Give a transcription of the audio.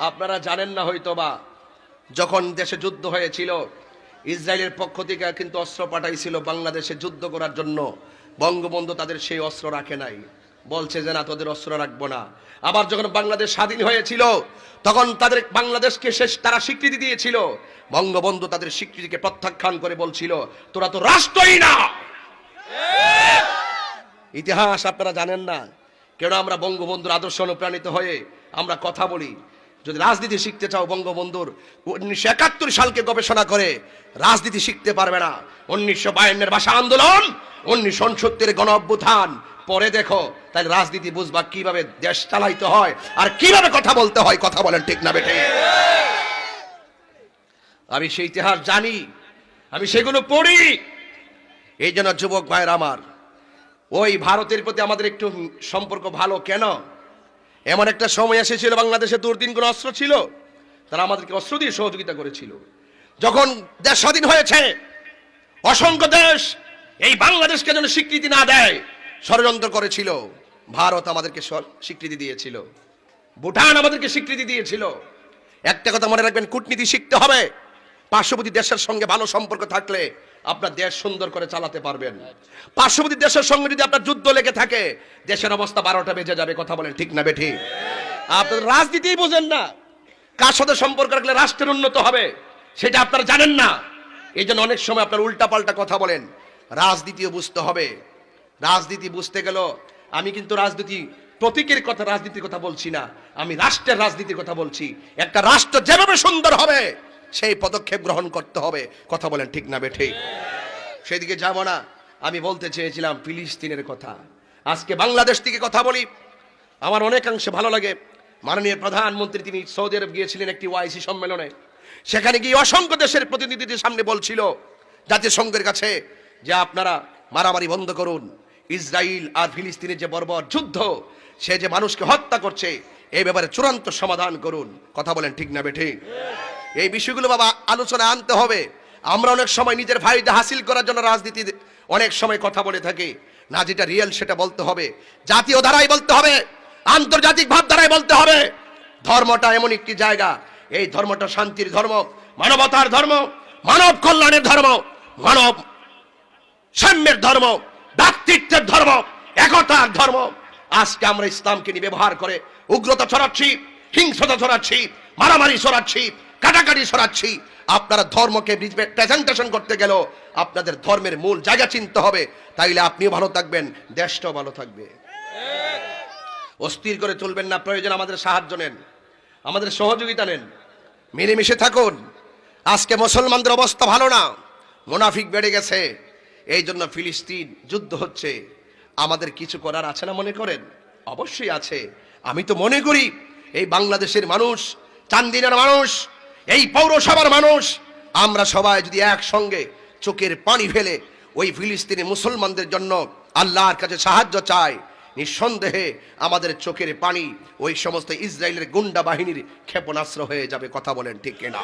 আপনারা জানেন না হয়তো বা যখন দেশে যুদ্ধ হয়েছিল, ইসরায়েলের পক্ষ থেকে কিন্তু অস্ত্র পাঠাইছিল বাংলাদেশে যুদ্ধ করার জন্য। বঙ্গবন্ধু তাদের সেই অস্ত্র রাখে নাই। বলছে যে, না, তোদের অস্ত্র রাখব না। আবার যখন বাংলাদেশ স্বাধীন হয়েছিল, তখন তাদের বাংলাদেশকে শেষ তারা স্বীকৃতি দিয়েছিল। বঙ্গবন্ধু তাদের স্বীকৃতিকে প্রত্যাখ্যান করে বলছিল, তোরা তো রাষ্ট্রই না! ইতিহাস আপনারা জানেন না। কেন আমরা বঙ্গবন্ধুর আদর্শ অনুপ্রাণিত হয়ে আমরা কথা বলি? যদি রাজনীতি শিখতে চাও বঙ্গবন্ধুর, উনিশশো একাত্তর সালকে গবেষণা করে, রাজনীতি শিখতে পারবে না। উনিশশো বায়ান্নের ভাষা আন্দোলন, উনিশশো উনসত্তরের গণ অভ্যুত্থান পরে দেখো তাই রাজনীতি বুঝবা কীভাবে দেশ চালাইতে হয় আর কীভাবে কথা বলতে হয়, কথা বলেন ঠিক না বেঠে। আমি সেই ইতিহাস জানি, আমি সেগুলো পড়ি। এই যুবক ভাইয়ের আমার, ওই ভারতের প্রতি আমাদের একটু সম্পর্ক ভালো কেন? এমন একটা সময় এসেছিল, বাংলাদেশে দুর্দিন কোনো অস্ত্র ছিল। তারা আমাদেরকে অস্ত্র দিয়ে সহযোগিতা করেছিল। যখন দেশ স্বাধীন হয়েছে, অসংখ্য দেশ এই বাংলাদেশকে যেন স্বীকৃতি না দেয়, ষড়যন্ত্র করেছিল। ভারত আমাদেরকে স্বীকৃতি দিয়েছিল। ভুটান আমাদেরকে স্বীকৃতি দিয়েছিল। একটা কথা মনে রাখবেন, কূটনীতি শিখতে হবে। পার্শ্ববর্তী দেশের সঙ্গে ভালো সম্পর্ক থাকলে আপনার দেশ সুন্দর করে চালাতে পারবেন। পার্শ্ববর্তী দেশের সঙ্গে যদি আপনার যুদ্ধ লেগে থাকে, দেশের অবস্থা বারোটা বেজে যাবে, কথা বলেন ঠিক না বেঠি? আপনার রাজনীতিই বোঝেন না। কার সাথে সম্পর্ক রাখলে রাষ্ট্রের উন্নত হবে, সেটা আপনারা জানেন না। এই জন্য অনেক সময় আপনার উল্টাপাল্টা কথা বলেন। রাজনীতিও বুঝতে হবে। রাজনীতি বুঝতে গেল আমি কিন্তু রাজনীতি, প্রতীকের কথা, রাজনীতির কথা বলছি না। আমি রাষ্ট্রের রাজনীতির কথা বলছি। একটা রাষ্ট্র যেভাবে সুন্দর হবে সেই পদক্ষেপ গ্রহণ করতে হবে। কথা বলেন ঠিক না বেঠে। সেদিকে যাব না। আমি বলতে চেয়েছিলাম ফিলিস্তিনের কথা। আজকে বাংলাদেশ থেকে কথা বলি। আমার অনেকাংশে ভালো লাগে। মাননীয় প্রধানমন্ত্রী তিনি সৌদি আরব গিয়েছিলেন একটি ওয়াইসি সম্মেলনে। সেখানে গিয়ে অসংখ্য দেশের প্রতিনিধিদের সামনে বলছিল, জাতিসংঘের কাছে, যে আপনারা মারামারি বন্ধ করুন। ইসরায়েল আর ফিলিস্তিনের যে বর্বর যুদ্ধ, সে যে মানুষকে হত্যা করছে এই ব্যাপারে চূড়ান্ত সমাধান করুন। কথা বলেন ঠিক না বেঠিক এই বিষয়গুলো বাবা আলোচনা আনতে হবে। আমরা অনেক সময় নিজের ফায়দা হাসিল করার জন্য রাজনীতি অনেক সময় কথা বলে থাকি। না, যেটা রিয়েল সেটা বলতে হবে। জাতীয় ধারায় বলতে হবে। আন্তর্জাতিক ভাব ধারায় বলতে হবে। ধর্মটা এমন একটি জায়গা। এই ধর্মটা শান্তির ধর্ম, মানবতার ধর্ম, মানব কল্যাণের ধর্ম, মানব সাম্যের ধর্ম ভ্রাতৃত্বের ধর্ম, একতার ধর্ম। আজকে আমরা ইসলামকে নিয়ে ব্যবহার করে উগ্রতা ছড়াচ্ছি, হিংসতা ছড়াচ্ছি, মারামারি ছড়াচ্ছি কাটাকাটি সরাচ্ছি। আপনারা ধর্মকে প্রেজেন্টেশন করতে গেল আপনাদের ধর্মের মূল জায়গা চিনতে হবে। তাইলে আপনিও ভালো থাকবেন, দেশটাও ভালো থাকবে। অস্থির করে তুলবেন না, প্রয়োজন আমাদের সাহায্য নেন, আমাদের সহযোগিতা নেন। মিলেমিশে থাকুন। আজকে মুসলমানদের অবস্থা ভালো না, মুনাফিক বেড়ে গেছে। এই জন্য ফিলিস্তিন যুদ্ধ হচ্ছে। আমাদের কিছু করার আছে না মনে করেন? অবশ্যই আছে। আমি তো মনে করি, এই বাংলাদেশের মানুষ, চান্দিনার মানুষ এই পৌরসভার মানুষ, আমরা সবাই যদি একসঙ্গে চোখের পানি ফেলে ওই ফিলিস্তিনি মুসলমানদের জন্য আল্লাহর কাছে সাহায্য চাই, নিঃসন্দেহে আমাদের চোখের পানি ওই সমস্ত ইসরায়েলের গুন্ডা বাহিনীর ক্ষেপণাস্ত্র হয়ে যাবে, কথা বলেন ঠিক কিনা?